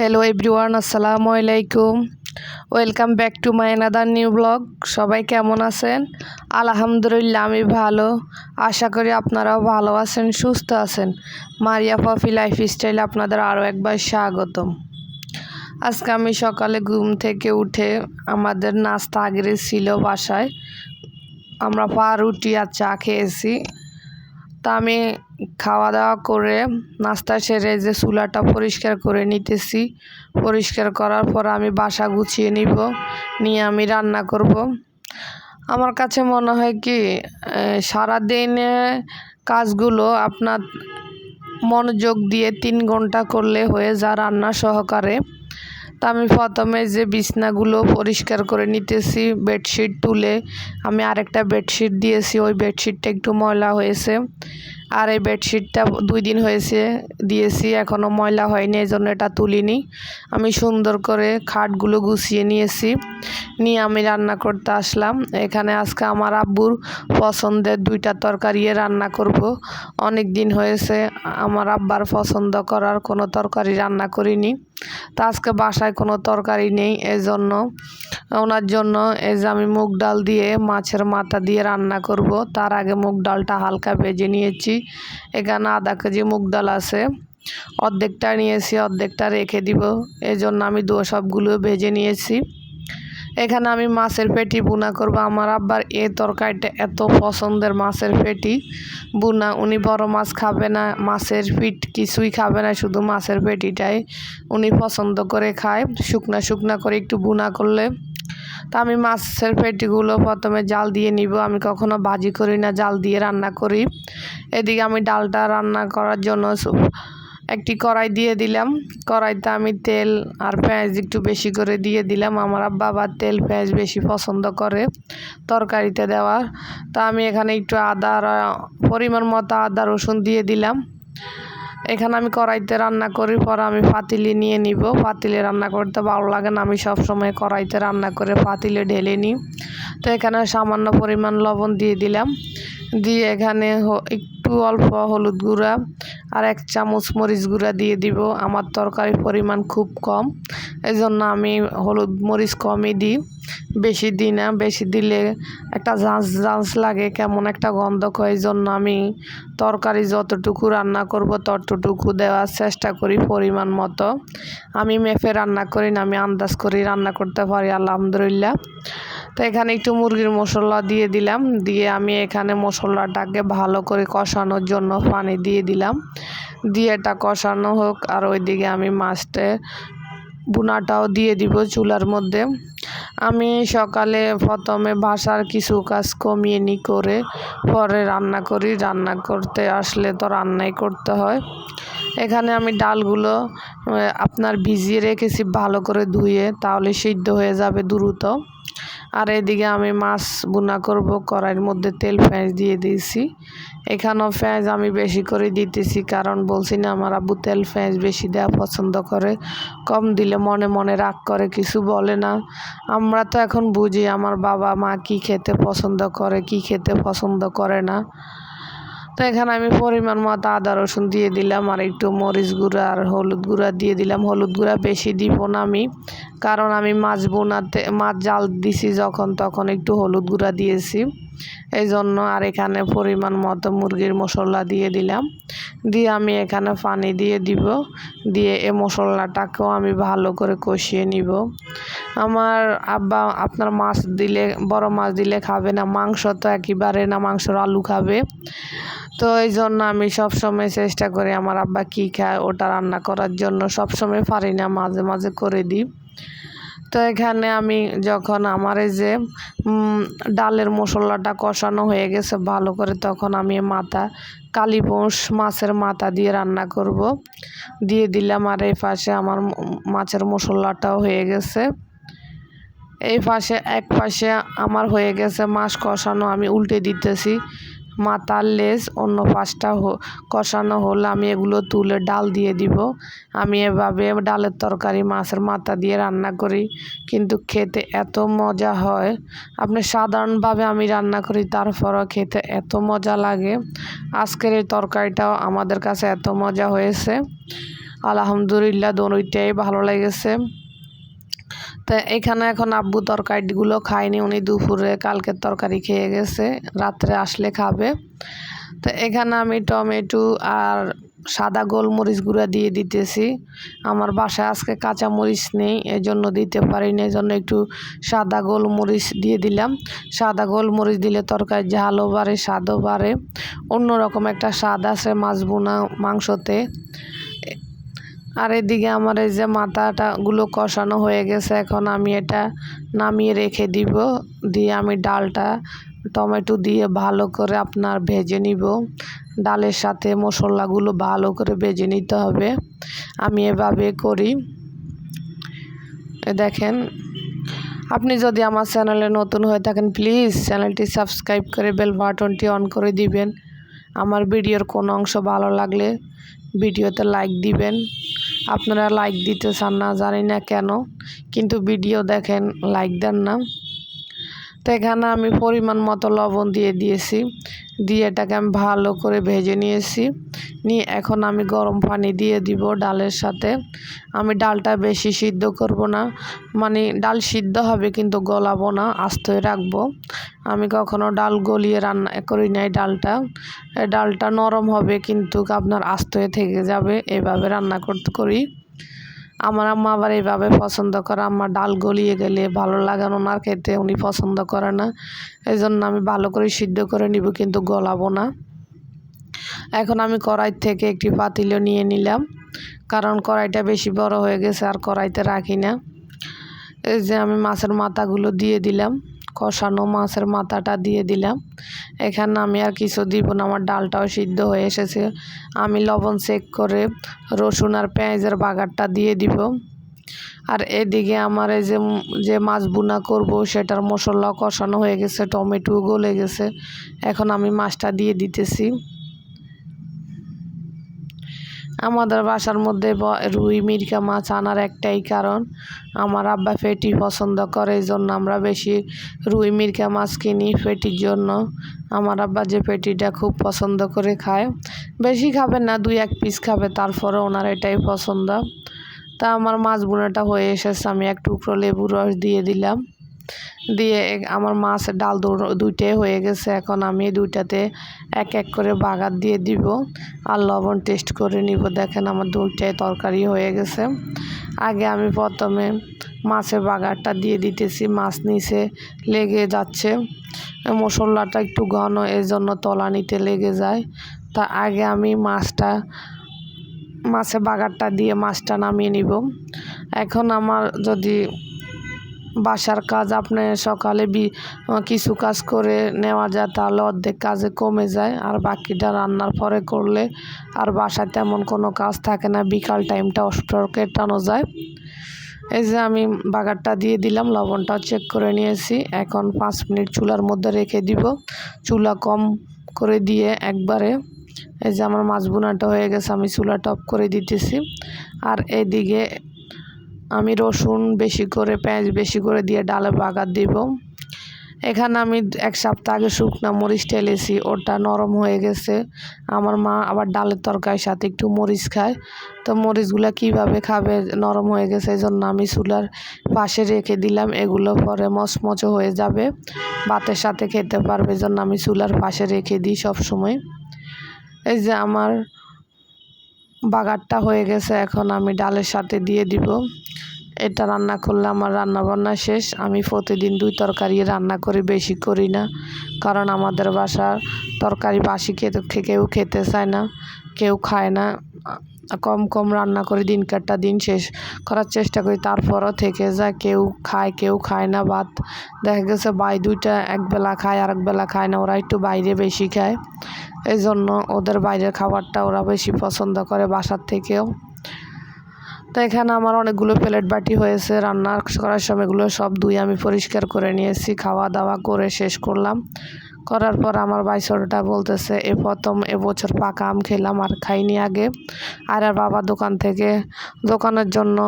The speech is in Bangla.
হ্যালো এভরিওয়ান আসসালামু আলাইকুম welcome back to my another new blog সবাই কেমন আছেন? আলহামদুলিল্লাহ, আমি ভালো। আশা করি আপনারাও ভালো আছেন, সুস্থ আছেন। মারিয়া পফি লাইফ স্টাইলে আপনাদের আরও একবার স্বাগতম। আজকে আমি সকালে ঘুম থেকে উঠে আমাদের নাস্তা আগের ছিল বাসায়। আমরা পা রুটি আর চা খেয়েছি। তা আমি খাওয়া দাওয়া করে নাস্তা সেরে যে চুলাটা পরিষ্কার করে নিতেছি, পরিষ্কার করার পর আমি বাসা গুছিয়ে নিব, নিয়ে আমি রান্না করব। আমার কাছে মনে হয় কি সারাদিনে কাজগুলো আপনার মনোযোগ দিয়ে তিন ঘণ্টা করলে হয়ে যা রান্না সহকারে। তা আমি প্রথমে যে বিছনাগুলো পরিষ্কার করে নিতেছি বেডশিট তুলে আমি আরেকটা বেডশিট দিয়েছি। ওই বেডশিটটা একটু ময়লা হয়েছে। আর এই বেডশিটটা দুই দিন হয়েছে, দিয়েছি এখনও ময়লা হয়নি এই জন্য এটা তুলিনি। আমি সুন্দর করে খাটগুলো গুছিয়ে নিয়েছি, নিয়ে আমি রান্না করতে আসলাম। এখানে আজকে আমার আব্বুর পছন্দের দুইটা তরকারি রান্না করব। অনেক দিন হয়েছে, আমার আব্বার পছন্দ করার কোনো তরকারি রান্না করিনি। তা আজকে বাসায় কোনো তরকারি নেই, এজন্য ওনার জন্য এই যে আমি মুগ ডাল দিয়ে মাছের মাথা দিয়ে রান্না করব। তার আগে মুগ ডালটা হালকা ভেজে নিয়েছি। এখানে আধা কেজি মুগ ডাল আছে। অর্ধেকটা নিয়েছি, অর্ধেকটা রেখে দিব। এই জন্য আমি দু সবগুলো ভেজে নিয়েছি। এখানে আমি মাছের পেটি বুনা করব। আমার আব্বার এ তরকারিটা এত পছন্দের মাছের পেটি। বুনা উনি বড় মাছ খাবে না, মাছের পিঠ কিছুই খাবে না, শুধু মাছের পেটিটাই উনি পছন্দ করে খায়। শুকনা শুকনা করে একটু বুনা করলে তা আমি মাছের পেটিগুলো প্রথমে জাল দিয়ে নিব। আমি কখনো ভাজি করি না, জাল দিয়ে রান্না করি। এদিকে আমি ডালটা রান্না করার জন্য একটি কড়াই দিয়ে দিলাম। কড়াইতে আমি তেল আর পেঁয়াজ একটু বেশি করে দিয়ে দিলাম। আমার আবার তেল, পেঁয়াজ বেশি পছন্দ করে তরকারিতে দেওয়ার তা আমি এখানে একটু আদা, পরিমাণ মতো আদা, রসুন দিয়ে দিলাম। এখানে আমি কড়াইতে রান্না করি, পর আমি পাতিলে নিয়ে নিব। পাতিলে রান্না করতে ভালো লাগে না, আমি সবসময় কড়াইতে রান্না করে পাতিলে ঢেলে নিই। তো এখানে সামান্য পরিমাণ লবণ দিয়ে দিলাম। দিয়ে এখানে একটু অল্প হলুদ গুঁড়া আর এক চামচ মরিচ গুঁড়া দিয়ে দিব। আমার তরকারির পরিমাণ খুব কম। এই জন্য আমি হলুদ মরিচ কমই দিই। বেশি দিই না, বেশি দিলে একটা ঝাঁস ঝাঁঝ লাগে, কেমন একটা গন্ধ এই জন্য আমি তরকারি যতটুকু রান্না করব ততটুকু দেওয়ার চেষ্টা করি পরিমাণ মতো। আমি মেপে রান্না করি না, আমি আন্দাজ করি রান্না করতে পারি, আলহামদুলিল্লাহ। তো এখানে একটু মুরগির মশলা দিয়ে দিলাম। দিয়ে আমি এখানে মশলাটাকে ভালো করে কষানোর জন্য পানি দিয়ে দিলাম। দিয়ে এটা কষানো হোক, আর ওইদিকে আমি মাছটা বুনাটাও দিয়ে দিব চুলার মধ্যে। আমি সকালে প্রথমে বাসার কিছু কাজ কমিয়ে নি করে পরে রান্না করি। রান্না করতে আসলে তো রান্নাই করতে হয়। এখানে আমি ডালগুলো আপনার ভিজিয়ে রেখেছি ভালো করে ধুয়ে, তাহলে সিদ্ধ হয়ে যাবে দ্রুত। আর এদিকে আমি মাছ বুনা করব, কড়াইয়ের মধ্যে তেল, পেঁয়াজ দিয়ে দিয়েছি। এখানেও পেঁয়াজ আমি বেশি করে দিতেছি কারণ বলছি না, আমার আব্বু তেল, পেঁয়াজ বেশি দেওয়া পছন্দ করে। কম দিলে মনে মনে রাগ করে, কিছু বলে না। আমরা তো এখন বুঝি, আমার বাবা মা কি খেতে পছন্দ করে, কি খেতে পছন্দ করে না। তো এখানে আমি পরিমাণ মতো আদা, রসুন দিয়ে দিলাম আর একটু মরিচ গুঁড়া আর হলুদ গুঁড়া দিয়ে দিলাম। হলুদ গুঁড়া বেশি দিব না আমি, কারণ আমি মাছ বোনাতে, মাছ জাল দিছি যখন, তখন একটু হলুদ গুঁড়া দিয়েছি। এই জন্য আর এখানে পরিমাণ মতো মুরগির মশলা দিয়ে দিলাম। দিয়ে আমি এখানে পানি দিয়ে দিব। দিয়ে এ মশলাটাকেও আমি ভালো করে কষিয়ে নিব। আমার আব্বা, আপনার মাছ দিলে, বড় মাছ দিলে খাবে না, মাংস তো একেবারে না, মাংসর আলু খাবে। তো এই জন্য আমি সবসময় চেষ্টা করি আমার আব্বা কী খায়, ওটা রান্না করার জন্য। সবসময় পারি না, মাঝে মাঝে করে দিই। তো এখানে আমি যখন আমার এই যে ডালের মশলাটা কষানো হয়ে গেছে ভালো করে, তখন আমি মাথা কালীপোষ মাছের মাথা দিয়ে রান্না করব। দিয়ে দিলাম আর এই পাশে আমার মাছের মশলাটাও হয়ে গেছে। এই পাশে, এক পাশে আমার হয়ে গেছে মাছ কষানো, আমি উল্টে দিতেছি। মাথার লেজ, অন্য পাশটা কষানো হলে, আমি এগুলো তুলে ডাল দিয়ে দিব। আমি এভাবে ডালের তরকারি মাছের মাথা দিয়ে রান্না করি, কিন্তু খেতে এত মজা হয়। আপনি সাধারণভাবে আমি রান্না করি, তারপরও খেতে এত মজা লাগে। আজকের এই তরকারিটাও আমাদের কাছে এত মজা হয়েছে। আলহামদুলিল্লাহ, দোনোইটাই ভালো লেগেছে। তো এখানে এখন আব্বু তরকারিগুলো খায়নি, উনি দুপুরে কালকের তরকারি খেয়ে গেছে, রাত্রে আসলে খাবে। তো এখানে আমি টমেটো আর সাদা গোলমরিচ গুঁড়া দিয়ে দিতেছি। আমার বাসায় আজকে কাঁচা মরিচ নেই এই জন্য দিতে পারিনি এই জন্য একটু সাদা গোলমরিচ দিয়ে দিলাম। সাদা গোলমরিচ দিলে তরকারি ঝালও বাড়ে, স্বাদও বাড়ে। অন্যরকম একটা স্বাদ আছে মাছ বোনা মাংসতে। আর এদিকে আমার এই যে মাথাটা গুলো কষানো হয়ে গেছে, এখন আমি এটা নামিয়ে রেখে দিব। দিয়ে আমি ডালটা, টমেটো দিয়ে ভালো করে আপনার ভেজে নিব। ডালের সাথে মশলাগুলো ভালো করে ভেজে নিতে হবে। আমি এভাবে করি। দেখেন, আপনি যদি আমার চ্যানেলে নতুন হয়ে থাকেন, প্লিজ চ্যানেলটি সাবস্ক্রাইব করে বেল বাটনটি অন করে দিবেন। আমার ভিডিওর কোনো অংশ ভালো লাগলে ভিডিওতে লাইক দিবেন। আপনারা লাইক দিতে চান না, জানি না কেন, কিন্তু ভিডিও দেখেন লাইক দেন না। তো এখানে আমি পরিমাণ মতো লবণ দিয়ে দিয়েছি। দিয়ে এটাকে আমি ভালো করে ভেজে নিয়েছি। নিয়ে এখন আমি গরম পানি দিয়ে দিব ডালের সাথে। আমি ডালটা বেশি সিদ্ধ করব না। মানে ডাল সিদ্ধ হবে কিন্তু গলাবো না, আস্তই রাখব। আমি কখনো ডাল গলিয়ে রান্না করি নাই ডালটা। ডালটা নরম হবে কিন্তু আপনার আস্তয়ে থেকে যাবে, এভাবে রান্না করতে করি। আমার আম্মা আবার এইভাবে পছন্দ করে। আমার ডাল গলিয়ে গেলে ভালো লাগানো না খেতে উনি পছন্দ করে না। এই জন্য আমি ভালো করে সিদ্ধ করে নিব কিন্তু গলাবো না। এখন আমি কড়াই থেকে একটি পাতিলও নিয়ে নিলাম, কারণ কড়াইটা বেশি বড় হয়ে গেছে আর কড়াইতে রাখি না। এই যে আমি মাছের মাথাগুলো দিয়ে দিলাম, কষানো মাছের মাথাটা দিয়ে দিলাম। এখানে আমি আর কিছু দিব না, আমার ডালটাও সিদ্ধ হয়ে এসেছে। আমি লবণ চেক করে রসুন আর পেঁয়াজের বাগারটা দিয়ে দিব। আর এদিকে আমার এই যে যে মাছ বুনা করব, সেটার মশলা কষানো হয়ে গেছে টমেটো গলে গেছে। এখন আমি মাছটা দিয়ে দিতেছি। আমাদের বাসার মধ্যে রুই মিরকা মাছ আনার একটাই কারণ। আমার আব্বা ফেটি পছন্দ করে, এই জন্য আমরা বেশি রুই মিরকা মাছ কিনি ফেটির জন্য। আমার আব্বা যে ফেটিটা খুব পছন্দ করে খায়। বেশি খাবে না, দুই এক পিস খাবে, তারপরে ওনার এটাই পছন্দ। তা আমার মাছ বোনাটা হয়ে এসেছে, আমি এক টুকরো লেবু রস দিয়ে দিলাম। দিয়ে আমার মাছ ডাল দুইটাই হয়ে গেছে। এখন আমি দুইটাতে এক এক করে বাগার দিয়ে দিব আর লবণ টেস্ট করে নিব। দেখেন আমার দুইটাই তরকারি হয়ে গেছে। আগে আমি প্রথমে মাছের বাগারটা দিয়ে দিতেছি। মাছ নিচে লেগে যাচ্ছে। মশলাটা একটু ঘন এর জন্য তলা নিতে লেগে যায়। তা আগে আমি মাছটা, মাছের বাগারটা দিয়ে মাছটা নামিয়ে নিব। এখন আমার যদি বাসার কাজ আপনি সকালে বি কিছু কাজ করে নেওয়া যায়, তাহলে অর্ধেক কাজে কমে যায়। আর বাকিটা রান্নার পরে করলে আর বাসায় তেমন কোনো কাজ থাকে না, বিকাল টাইমটা অস্টর কেটানো যায়। এই যে আমি বাগারটা দিয়ে দিলাম, লবণটাও চেক করে নিয়েছি। এখন পাঁচ মিনিট চুলার মধ্যে রেখে দিব। চুলা কম করে দিয়ে একবারে, এই যে আমার মাছ বোনাটা হয়ে গেছে, আমি চুলা টপ করে দিতেছি। আর এদিকে আমি রসুন বেশি করে, পেঁয়াজ বেশি করে দিয়ে ডালে বাগার দিব। এখানে আমি এক সপ্তাহ আগে শুকনা মরিচ টেলেছি ওটা নরম হয়ে গেছে। আমার মা আবার ডালের তরকারির সাথে একটু মরিচ খায়। তো মরিচগুলো কীভাবে খাবে, নরম হয়ে গেছে এই জন্য আমি চুলার পাশে রেখে দিলাম। এগুলো পরে মচমচো হয়ে যাবে, ভাতের সাথে খেতে পারবে এই জন্য আমি চুলার পাশে রেখে দিই সব সময় এই যে আমার বাগারটা হয়ে গেছে, এখন আমি ডালের সাথে দিয়ে দিব। এটা রান্না করলে আমার রান্না বান্না শেষ। আমি প্রতিদিন দুই তরকারি রান্না করি, বেশি করি না। কারণ আমাদের বাসার তরকারি বাসি খেতে কেউ খেতে চায় না, কেউ খায় না। কম কম রান্না করে, দিন কাটটা দিন শেষ করার চেষ্টা করি। তারপরও থেকে যায়, কেউ খায় কেউ খায় না ভাত। দেখা গেছে বাই দুইটা একবেলা খায় আর একবেলা খায় না, ওরা একটু বাইরে বেশি খায়। এই জন্য ওদের বাইরের খাবারটা ওরা বেশি পছন্দ করে বাসার থেকেও। তো এখানে আমার অনেকগুলো প্লেট বাটি হয়েছে, রান্না করার সময় এগুলো সব দুই আমি পরিষ্কার করে নিয়েছি, খাওয়া দাওয়া করে শেষ করলাম। করার পর আমার বাইশোটা বলতেছে, এ প্রথম এবছর পাকা আম খেলাম, আর খাইনি আগে। আর আর বাবা দোকান থেকে, দোকানের জন্য